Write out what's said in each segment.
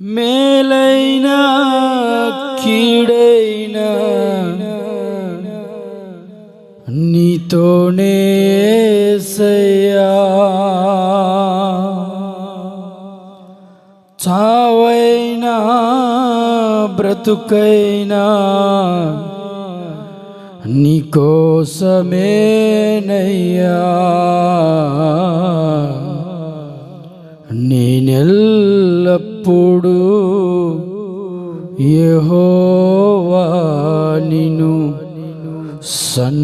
మేలైన కీడైన నీతోనే సయ్యా. చావైనా బ్రతుకైనా నీకోసమేనయ్యా. నేనెల్లప్పుడు యెహోవా నిను సన్నుతించెదను.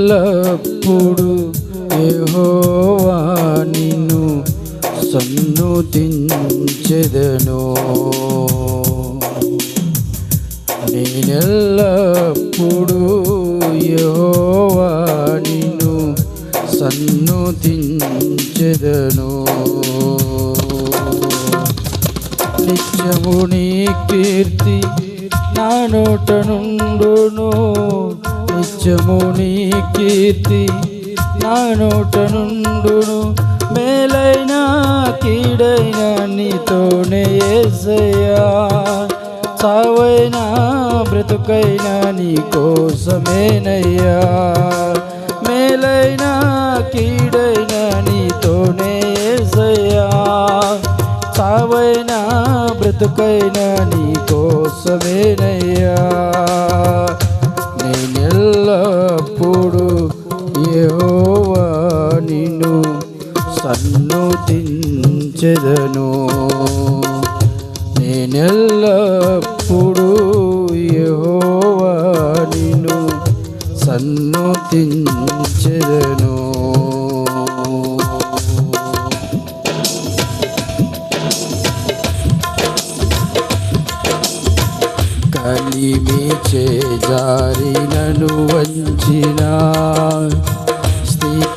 నేనెల్లప్పుడూ యహోవా నిన్ను సన్నుతించెదను. నేనెల్లప్పుడూ యహోవా నిన్ను సన్నుతించెదను. నిత్యము నీ కీర్తి నా నోట నుండును. నిత్యము నీ కీర్తి నా నోట నుండును మేలైనా కీడైనా నీతోనే ఏసయ్యా. చావైనా బ్రతుకైనా నీ కోసమేనయ్యా. మేలైనా కీడైనా నీతోనే ఏసయ్యా. చావైనా బ్రతుకైనా నీ కోసమేనయ్యా. నేనెల్లప్పుడు సన్నుతించెదను నేనెల్లప్పుడు యెహోవా నిన్ను సన్నుతించెదను కలిమి చేజారినను వంచినా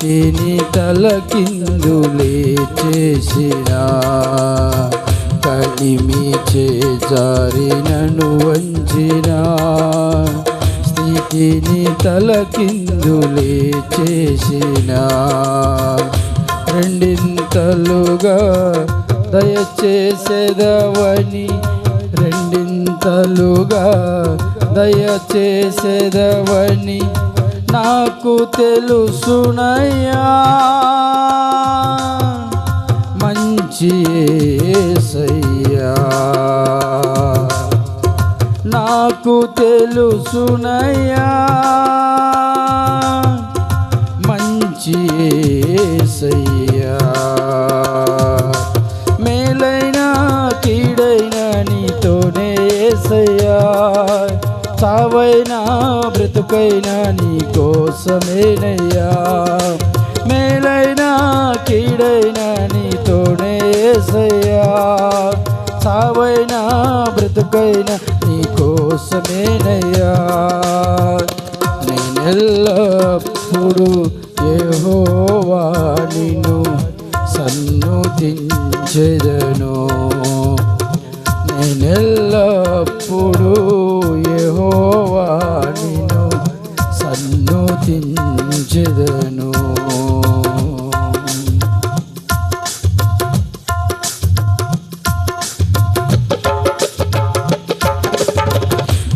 స్థితిని తలకిందులే చేసిన కలిమి చేసారినను వంచినా స్థితిని తలకిందులే చేసిన రెండింతలుగా దయచేసేదవని రెండింతలుగా దయచేసేదవని నాకు తెలుసునయ్యా. మంచి ఏసయ్యా. నాకు తెలుసునయ్యా. మంచి ఏసయ్యా. బ్రతుకైనా నీ కోసమేనయ్యా. మేలైనా కీడైనా నీతోనే యేసయ్యా సావైనా బ్రతుకైనా నీ కోసమేనయ్యా. నేనెల్లప్పుడు యెహోవా నిన్ను సన్నుతించెదను. సన్నుతించెదను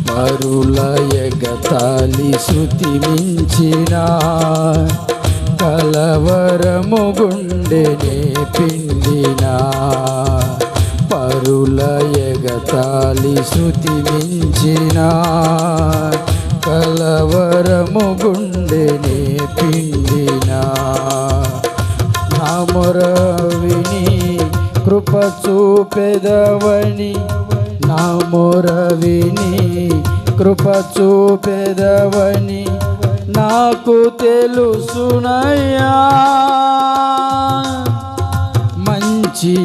మరుల శృతి మించిన కలవరము గుండెనే పిండిన పరుల ఎగతాళి శృతి మించిన కలవరము గుండెని పిండిన. నా మొరవిని కృప చూపెదవని. నా విని కృప చూపెదవని నాకు తెలుసునయ్యా. మంచి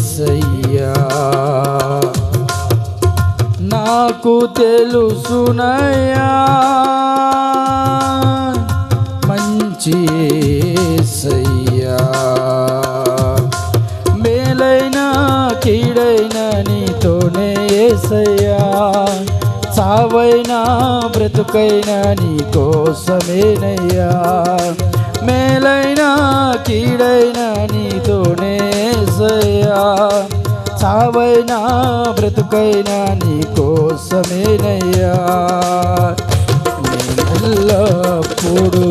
సయ్యా నాకు తెలుసునయా మంచి సయ్యా మేలైనా కీడైన నీతోనే ఏసయ్యా. సావైనా బ్రతుకైనా నీ కోసమేనయ్యా మేలైనా కీడైనా నీతోనే సయ్యా సావైనా బ్రతుకైనా నీ కోసమేనయ్యా నేనెల్లప్పుడు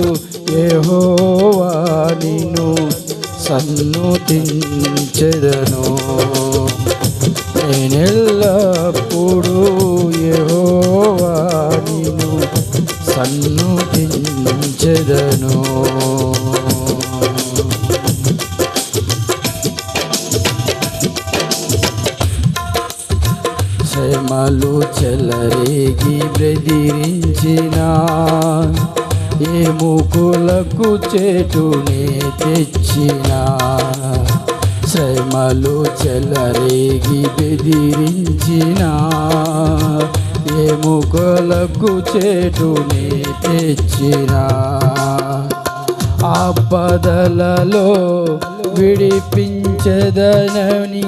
యెహోవా నిన్ను సన్నుతించెదను. నేనెల్లప్పుడు యెహోవా నిన్ను సన్నుతించెదను. చెలరేగి ఏ ముకులకు చేటునే తెచ్చిన? శ్రమలు చెలరేగి బెదిరించిన ఏ ముకులకు చేటునే తెచ్చిన? ఆపదలలో విడిపించదనని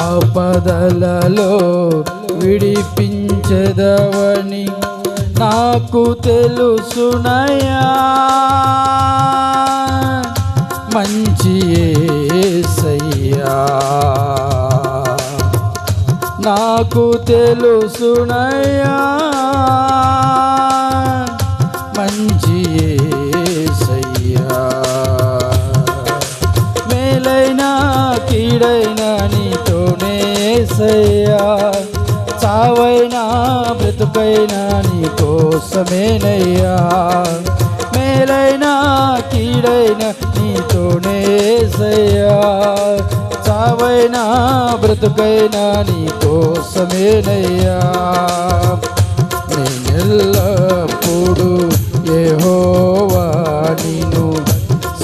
ఆపదలలో విడిపించదవని నాకు తెలుసునయా మంచి ఏసయ్యా. నాకు తెలుసునయా బ్రతుకైనా నీ కోసమేనయ్యా మేలైనా కీడైనా నీతోనే సయ్యా. చావైనా బ్రతుకైనా నీ కోసమేనయ్యా నేనెల్లప్పుడు ఏహోవా నిన్ను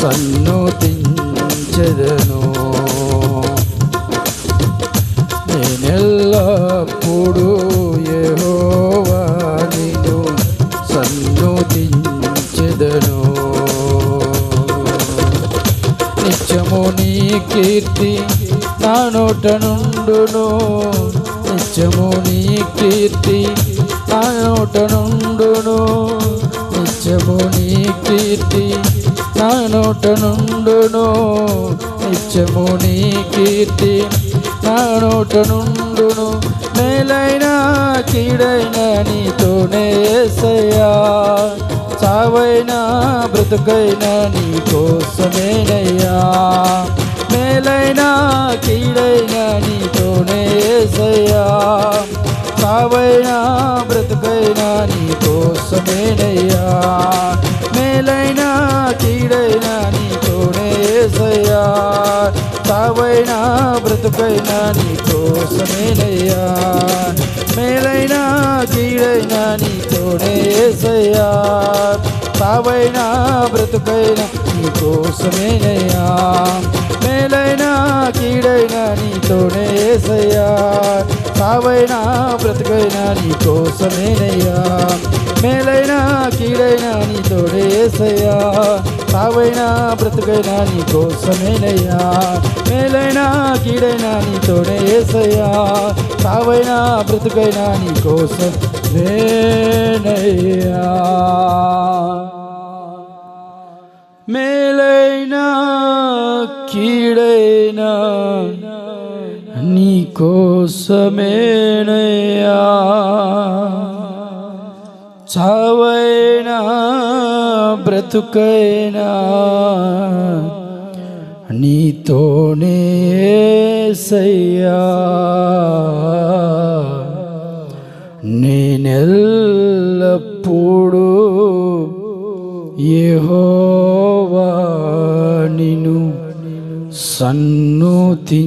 సన్నుతించెదను. నేనెల్లప్పుడు కీర్తి నా నోట నుండును. నిత్యము నీ కీర్తి నా నోట నుండును. నిత్యము నీ కీర్తి నా నోట నుండును. నిత్యము నీ కీర్తి నా నోట నుండును. మేలైన కీడైన నీతోనే సయ్యా. చావైనా బ్రతుకైనా నీ కోసమేనయ్యా. మేలైనా కీడైనా నీతోనే సయ్యా. చావైనా బ్రతుకైనా నీ కోసమేనయ్యా మేలైనా కీడైనా నీతోనే సయ్యా. చావైనా బ్రతుకైనా నీ కోసమేనయ్యా మేలైనా కీడైనా నీతోనే సయ్యా. చావైనా బ్రతుకైనా నీ కోసమేనయ్యా మేలైనా కీడైనా నీతోనే సయ్యా చావైనా బ్రతుకైనా నీ కోసమేనయ్యా మేలైనా కీడైనా నీతోడే సయ్యా చావైనా బ్రతుకైనా నీ కోసమేనయ్యా మేలైనా కీడైనా నీతోనే సయ్యా చావైనా బ్రతుకైనా నీ కోసం నేనయ్యా మేలైనా కీడైనా నీ కోసమేనయ్యా. చావైనా బ్రతుకైనా నీతోనే సయ్యా నేనెల్లప్పుడు ఏహో సన్నుతించెదను.